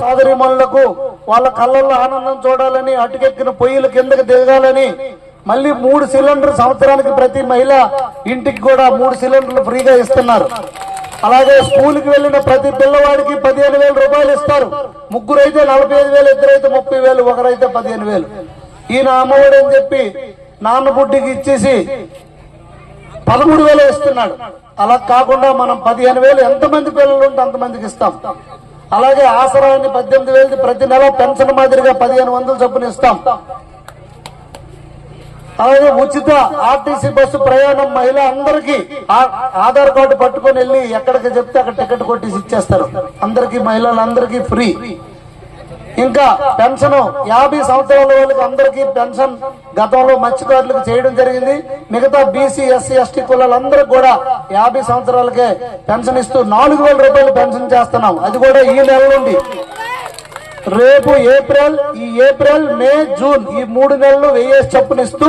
సోదరిమణులకు వాళ్ళ కళ్ళల్లో ఆనందం చూడాలని అటుకెక్కిన పొయ్యిల కిందకి దిగాలని మళ్ళీ మూడు సిలిండర్ సంవత్సరానికి ప్రతి మహిళ ఇంటికి కూడా మూడు సిలిండర్లు ఫ్రీగా ఇస్తున్నారు. అలాగే స్కూల్కి వెళ్ళిన ప్రతి పిల్లవాడికి పదిహేను వేల రూపాయలు ఇస్తారు. ముగ్గురు అయితే నలభై ఐదు వేలు ఇద్దరైతే ముప్పై వేలు ఒకరైతే పదిహేను వేలు. ఈయన అమ్మఒడి అని చెప్పి నాన్న బుడ్డికి ఇచ్చేసి పదమూడు వేలు ఇస్తున్నాడు. అలా కాకుండా మనం పదిహేను వేలు ఎంతమంది పిల్లలు ఉంటే అంతమందికి ఇస్తాం. అలాగే ఆసరాన్ని పద్దెనిమిది వేలది ప్రతి నెల పెన్షన్ మాదిరిగా పదిహేను వందలు చొప్పున ఇస్తాం. అలాగే ఉచిత ఆర్టీసీ బస్సు ప్రయాణం మహిళ అందరికీ ఆధార్ కార్డు పట్టుకొని వెళ్ళి ఎక్కడికి చెప్తే అక్కడ టికెట్ కొట్టేసి ఇచ్చేస్తారు. అందరికీ మహిళలందరికీ ఫ్రీ. ఇంకా పెన్షన్ యాభై సంవత్సరాల వాళ్ళకి అందరికీ పెన్షన్ గతంలో మత్స్యకారులకు చేయడం జరిగింది. మిగతా బీసీ ఎస్సీ ఎస్టీ కులాలందరూ కూడా యాభై సంవత్సరాలకే పెన్షన్ ఇస్తూ నాలుగు వేల రూపాయలు పెన్షన్ చేస్తున్నాం. అది కూడా ఈ నెల నుండి. రేపు ఏప్రిల్ ఈ ఏప్రిల్ మే జూన్ ఈ మూడు నెలలు వెయ్యేసి చొప్పున ఇస్తూ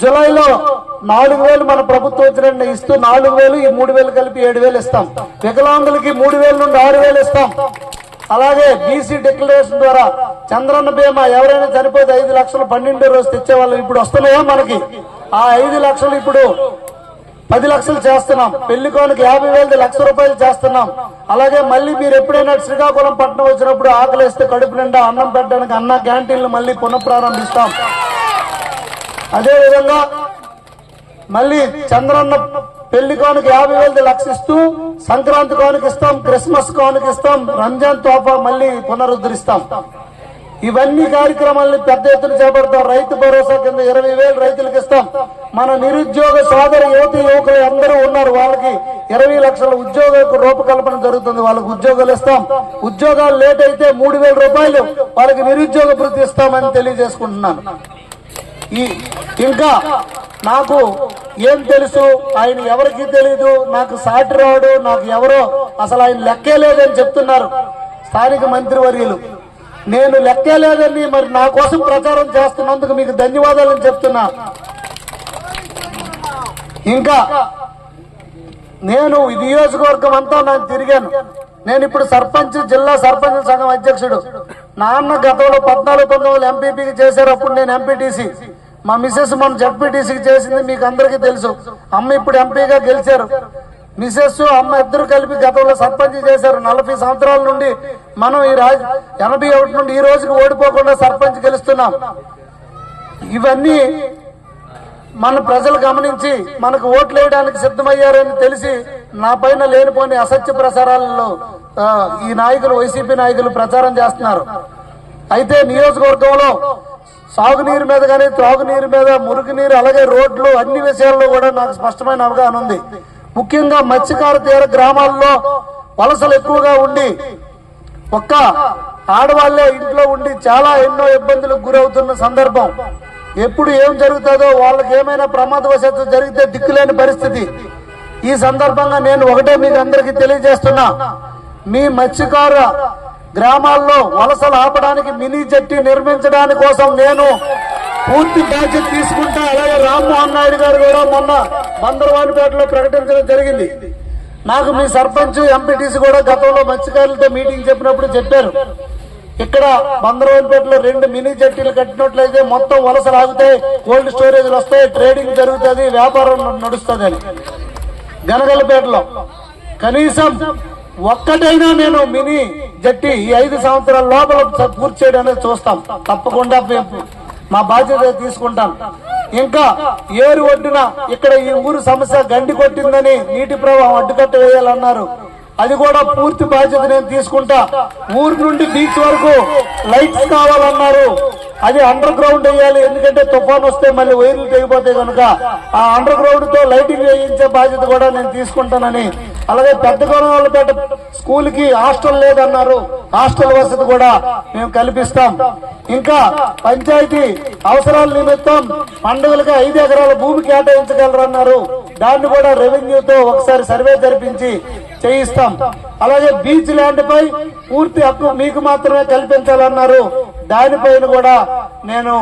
జులైలో నాలుగు వేలు మన ప్రభుత్వం వచ్చిన ఇస్తూ నాలుగు వేలు ఈ మూడు వేలు కలిపి ఏడు వేలు ఇస్తాం. వికలాంగులకి మూడు వేల నుండి ఆరు వేలు ఇస్తాం. అలాగే బీసీ డిక్లరేషన్ ద్వారా చంద్రన్న బీమా ఎవరైనా చనిపోతే ఐదు లక్షలు పన్నెండు రోజు తెచ్చేవాళ్ళు ఇప్పుడు వస్తున్నాయా మనకి? ఆ ఐదు లక్షలు ఇప్పుడు పది లక్షలు చేస్తున్నాం. పెళ్ళికోనకి యాభై వేలది లక్ష రూపాయలు చేస్తున్నాం. అలాగే మళ్ళీ మీరు ఎప్పుడైనా శ్రీకాకుళం పట్టణం వచ్చినప్పుడు ఆకలిస్తే కడుపు నిండా అన్నం పెట్టడానికి అన్న క్యాంటీన్లు మళ్ళీ పునఃప్రారంభిస్తాం. అదేవిధంగా మళ్ళీ చంద్రన్న పెళ్ళి కానుక యాభై వేలది లక్షిస్తూ సంక్రాంతి కానుక ఇస్తాం క్రిస్మస్ కానుక ఇస్తాం రంజాన్ తోఫా మళ్ళీ పునరుద్ధరిస్తాం. ఇవన్నీ కార్యక్రమాలను పెద్ద ఎత్తున చేపడతాం. రైతు భరోసా కింద ఇరవై వేలు రైతులకు ఇస్తాం. మన నిరుద్యోగ సోదర యువత యువకులు అందరూ ఉన్నారు. వాళ్ళకి ఇరవై లక్షల ఉద్యోగ రూపకల్పన జరుగుతుంది. వాళ్ళకి ఉద్యోగాలు ఇస్తాం. ఉద్యోగాలు లేట్ అయితే మూడు వేల రూపాయలు వాళ్ళకి నిరుద్యోగ భృతి ఇస్తామని తెలియజేసుకుంటున్నాను. ఈ ఇంకా నాకు ఏం తెలుసు? ఆయన ఎవరికి తెలియదు నాకు సాటి రాడు నాకు ఎవరో అసలు ఆయన లెక్కే లేదని చెప్తున్నారు స్థానిక మంత్రివర్యులు. నేను లెక్కే లేదని మరి నా కోసం ప్రచారం చేస్తున్నందుకు మీకు ధన్యవాదాలని చెప్తున్నా. ఇంకా నేను నియోజకవర్గం అంతా నేను తిరిగాను. నేను ఇప్పుడు సర్పంచ్ జిల్లా సర్పంచ్ సంఘం అధ్యక్షుడు. నాన్న గతంలో పద్నాలుగు పంతొమ్మిది ఎంపీపీకి చేశారు అప్పుడు నేను ఎంపీటీసీ మా మిసెస్ మనం జడ్పీటీసీకి చేసింది మీకు అందరికీ తెలుసు. అమ్మ ఇప్పుడు ఎంపీగా గెలిచారు. మిసెస్ అమ్మ ఇద్దరు కలిపి గతంలో సర్పంచ్ చేశారు. నలభై సంవత్సరాల నుండి మనం ఈ రాజ ఎనభై ఒకటి నుండి ఈ రోజుకి ఓడిపోకుండా సర్పంచ్ గెలుస్తున్నాం. ఇవన్నీ మన ప్రజలు గమనించి మనకు ఓట్లు వేయడానికి సిద్ధమయ్యారని తెలిసి నా పైన లేనిపోని అసత్య ప్రసారాలలో ఈ నాయకులు వైసీపీ నాయకులు ప్రచారం చేస్తున్నారు. అయితే నియోజకవర్గంలో సాగునీరు మీద కానీ త్రాగునీరు మీద మురుగునీరు అలాగే రోడ్లు అన్ని విషయాల్లో కూడా నాకు స్పష్టమైన అవగాహన ఉంది. ముఖ్యంగా మత్స్యకార తీర గ్రామాల్లో వలసలు ఎక్కువగా ఉండి ఒక్క ఆడవాళ్ళే ఇంట్లో ఉండి చాలా ఎన్నో ఇబ్బందులకు గురవుతున్న సందర్భం. ఎప్పుడు ఏం జరుగుతుందో వాళ్ళకి ఏమైనా ప్రమాదవశాత్తు జరిగితే దిక్కులేని పరిస్థితి. ఈ సందర్భంగా నేను ఒకటే మీకు అందరికీ తెలియజేస్తున్నా. మీ మత్స్యకార గ్రామాల్లో వలసలు ఆపడానికి మినీ జట్టి నిర్మించడానికి కోసం నేను పూర్తి బాధ్యత తీసుకుంటా అలాగే రామ్మోహన్ నాయుడు గారు కూడా మొన్న బందరవానిపేటలో ప్రకటించడం జరిగింది. నాకు మీ సర్పంచ్ ఎంపీటీసీ కూడా గతంలో మత్స్యకారులతో మీటింగ్ చెప్పినప్పుడు చెప్పారు. ఇక్కడ బందరవానిపేటలో రెండు మినీ జట్టీలు కట్టినట్లయితే మొత్తం వలసలు ఆగుతాయి కోల్డ్ స్టోరేజ్లు వస్తాయి ట్రేడింగ్ జరుగుతుంది వ్యాపారం నడుస్తుంది అని. గనగలపేటలో కనీసం ఒక్కటైనా నేను మినీ జట్టి ఈ ఐదు సంవత్సరాల లోపల పూర్తి చేయడం అనేది చూస్తాం. తప్పకుండా మేము మా బాధ్యత తీసుకుంటాం. ఇంకా ఏరు ఒడ్డున ఇక్కడ ఈ ఊరు సమస్య గండి కొట్టిందని నీటి ప్రవాహం అడ్డుకట్ట వేయాలన్నారు. అది కూడా పూర్తి బాధ్యత నేను తీసుకుంటా. ఊరు నుండి బీచ్ వరకు లైట్స్ కావాలన్నారు. అది అండర్ గ్రౌండ్ వేయాలి ఎందుకంటే తుఫాన్ వస్తే మళ్ళీ వైర్లు తెగిపోతాయి కనుక. ఆ అండర్ గ్రౌండ్తో లైటింగ్ వేయించే బాధ్యత కూడా నేను తీసుకుంటానని. అలాగే పెద్ద గొడవలపేట స్కూల్కి హాస్టల్ లేదన్నారు. హాస్టల్ వసతి కూడా మేము కల్పిస్తాం. ఇంకా పంచాయతీ అవసరాల నిమిత్తం పండుగలకు ఐదు ఎకరాల భూమి కేటాయించగలరన్నారు. దాన్ని కూడా రెవెన్యూతో ఒకసారి సర్వే జరిపించి చేయిస్తాం. అలాగే బీచ్ ల్యాండ్ పై పూర్తి హక్కు మీకు మాత్రమే కల్పించాలన్నారు. దానిపైన కూడా నేను